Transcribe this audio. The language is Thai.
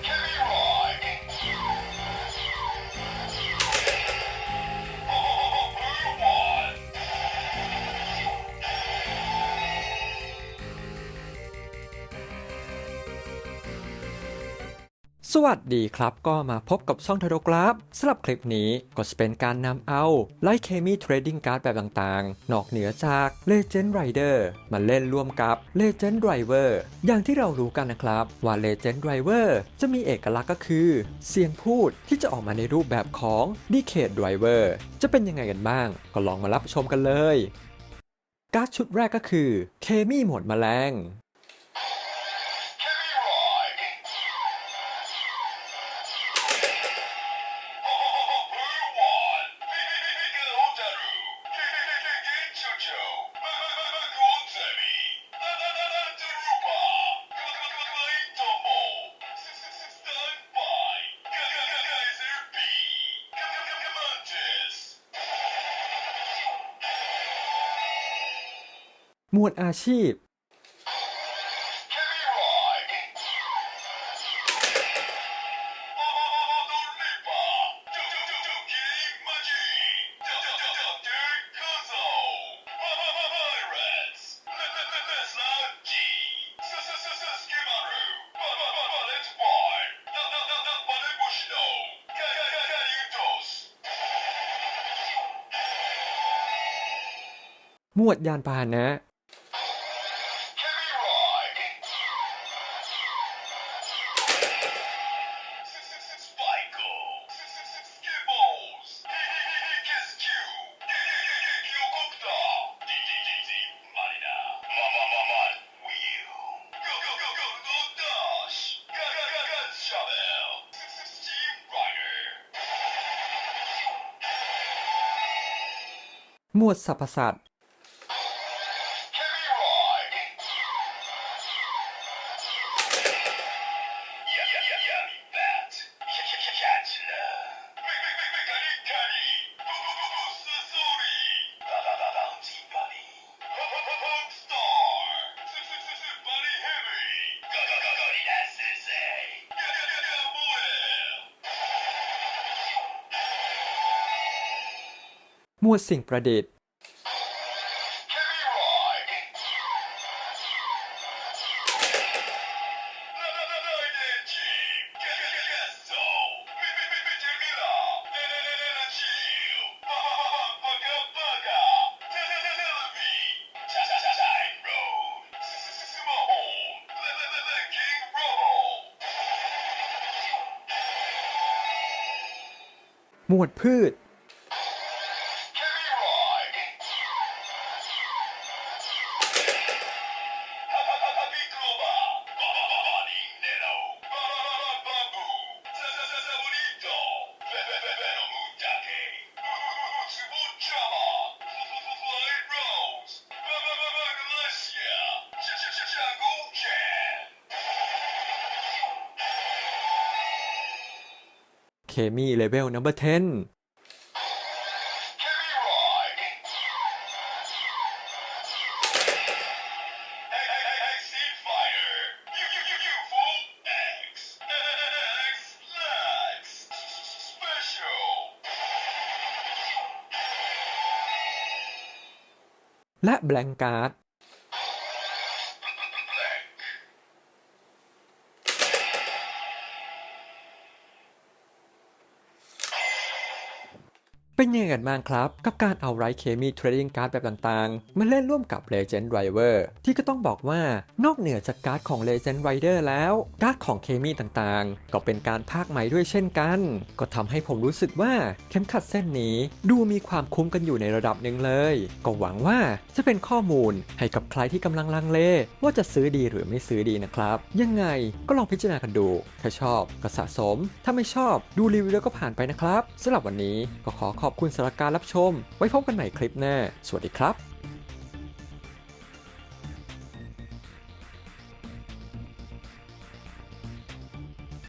Come สวัสดีครับก็มาพบกับช่องทโดกราฟสำหรับคลิปนี้ก็จะเป็นการนำเอาไลท์เคมีเทรดดิ้งการ์ดแบบต่างๆ นอกเหนือจาก Legend Rider มาเล่นร่วมกับ Legend Driver อย่างที่เรารู้กันนะครับว่า Legend Driver จะมีเอกลักษณ์ก็คือ เสียงพูดที่จะออกมาในรูปแบบของ Decade Driver จะเป็นยังไงกันบ้าง ก็ลองมารับชมกันเลย การ์ดชุดแรกก็คือเคมีหมดแมลง หมวดอาชีพ หมวดยานพาหนะ หมวดสรรพสัตว์ มวดสิ่งประดิษฐ์ หมวดพืช เคมีเลเวลนัมเบอร์10และแบ เป็นยังไงกันบ้างครับ กับการเอาไรเคมีเทรดดิ้งการ์ดแบบต่างๆ มาเล่นร่วมกับ Legend Driver ที่ก็ต้องบอกว่านอกเหนือจากการ์ดของ Legend Rider แล้ว การ์ดของเคมีต่างๆ ก็เป็นการภาคใหม่ด้วยเช่นกัน ก็ทำให้ผมรู้สึกว่าเข็มขัดเส้นนี้ดูมีความคุ้มกันอยู่ในระดับหนึ่งเลย ก็หวังว่าจะเป็นข้อมูลให้กับใครที่กำลังลังเล ว่าจะซื้อดีหรือไม่ซื้อดีนะครับ ยังไงก็ลองพิจารณากันดู ถ้าชอบก็สะสม ถ้าไม่ชอบดูรีวิวแล้วก็ผ่านไปนะครับสำหรับวันนี้ก็ขอขอบคุณสำหรับการรับชม ไว้พบกันใหม่คลิปหน้า สวัสดีครับ